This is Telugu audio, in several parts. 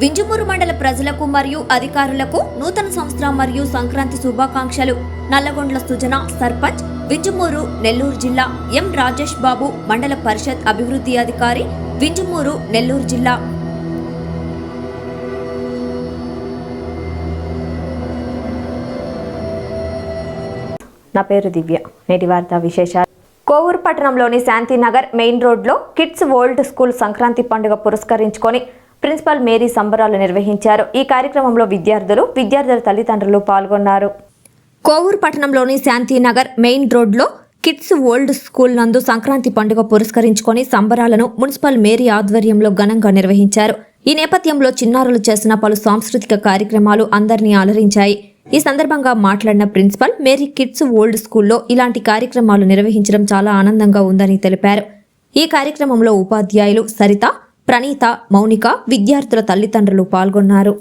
వింజమూరు మండల ప్రజలకు మరియు అధికారులకు నూతన సంవత్సరం మరియు సంక్రాంతి శుభాకాంక్షలు. నల్లగొండ్ల సుజన సర్పంచ్ వింజమూరు నెల్లూరు జిల్లా ఎం రాజేష్ బాబు మండల పరిషత్ అభివృద్ధి అధికారి వింజమూరు నెల్లూరు జిల్లా. నా పేరు దివ్య. నేటి వార్త విశేషాలు. కోవూరు పట్టణంలోని శాంతినగర్ మెయిన్ రోడ్లో కిడ్స్ వరల్డ్ స్కూల్ సంక్రాంతి పండుగ పురస్కరించుకొని ప్రిన్సిపల్ మేరీ సంబరాలు నిర్వహించారు. ఈ కార్యక్రమంలో విద్యార్థులు విద్యార్థుల తల్లిదండ్రులు పాల్గొన్నారు. కోవూరు పట్టణంలోని శాంతినగర్ మెయిన్ రోడ్లో కిడ్స్ ఓల్డ్ స్కూల్ నందు సంక్రాంతి పండుగ పురస్కరించుకొని సంబరాలను మున్సిపల్ మేరీ ఆధ్వర్యంలో ఘనంగా నిర్వహించారు. ఈ నేపథ్యంలో చిన్నారులు చేసిన పలు సాంస్కృతిక కార్యక్రమాలు అందరినీ అలరించాయి. ఈ సందర్భంగా మాట్లాడిన ప్రిన్సిపల్ మేరీ కిడ్స్ ఓల్డ్ స్కూల్లో ఇలాంటి కార్యక్రమాలు నిర్వహించడం చాలా ఆనందంగా ఉందని తెలిపారు. ఈ కార్యక్రమంలో ఉపాధ్యాయులు సరిత ప్రణీత మౌనిక విద్యార్థుల తల్లిదండ్రులు పాల్గొన్నారు.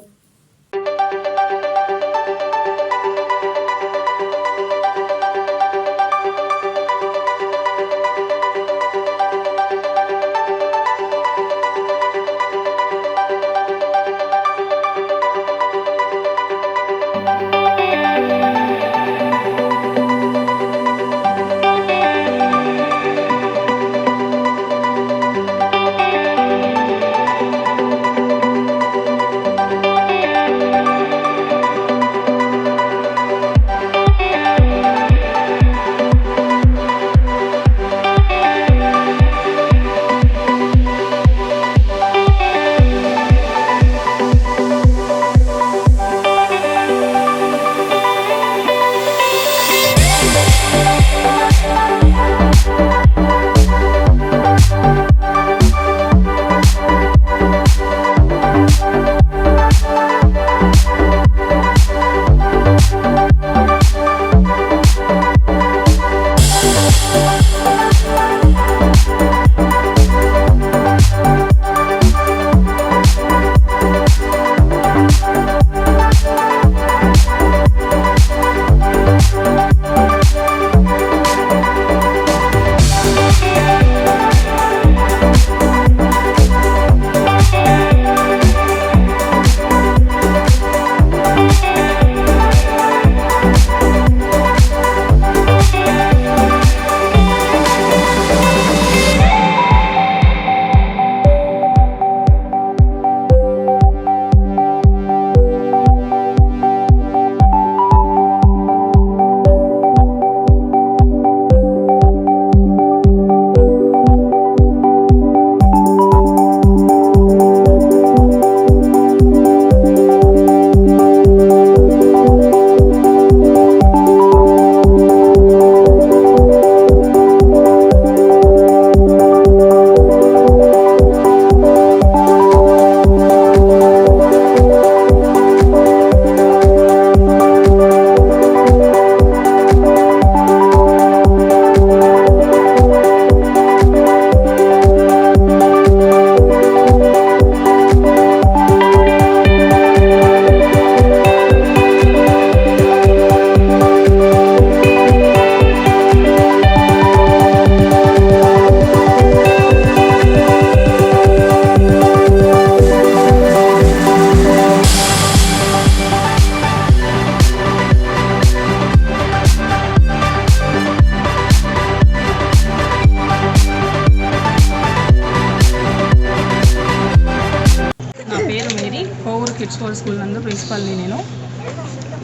కోవూరు స్కూల్ నందు ప్రిన్సిపల్ని నేను.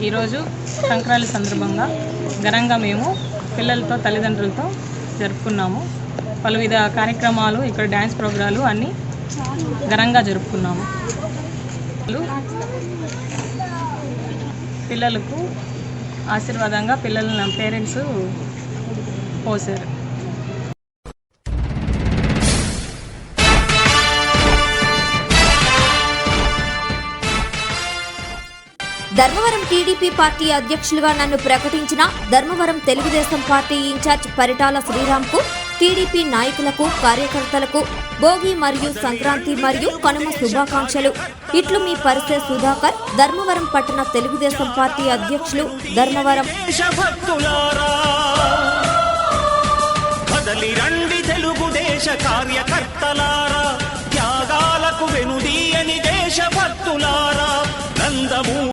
ఈరోజు సంక్రాంతి సందర్భంగా ఘనంగా మేము పిల్లలతో తల్లిదండ్రులతో జరుపుకున్నాము. పలువిధ కార్యక్రమాలు ఇక్కడ డ్యాన్స్ ప్రోగ్రాలు అన్నీ ఘనంగా జరుపుకున్నాము. పిల్లలకు ఆశీర్వాదంగా పిల్లల పేరెంట్స్ పోసారు. ధర్మవరం టీడీపీ పార్టీ అధ్యక్షులుగా నన్ను ప్రకటించిన ధర్మవరం తెలుగుదేశం పార్టీ ఇన్ఛార్జ్ పరిటాల శ్రీరామ్కు టీడీపీ నాయకులకు కార్యకర్తలకు భోగి మరియు సంక్రాంతి మరియు కనుమ శుభాకాంక్షలు. ఇట్లు మీ పరిసే సుధాకర్ ధర్మవరం పట్టణ తెలుగుదేశం పార్టీ అధ్యక్షులు ధర్మవరం. రండి తెలుగుదేశ కార్యకర్తలారా త్యాగాలకు వెనుదీయని దేశభక్తులారా నందము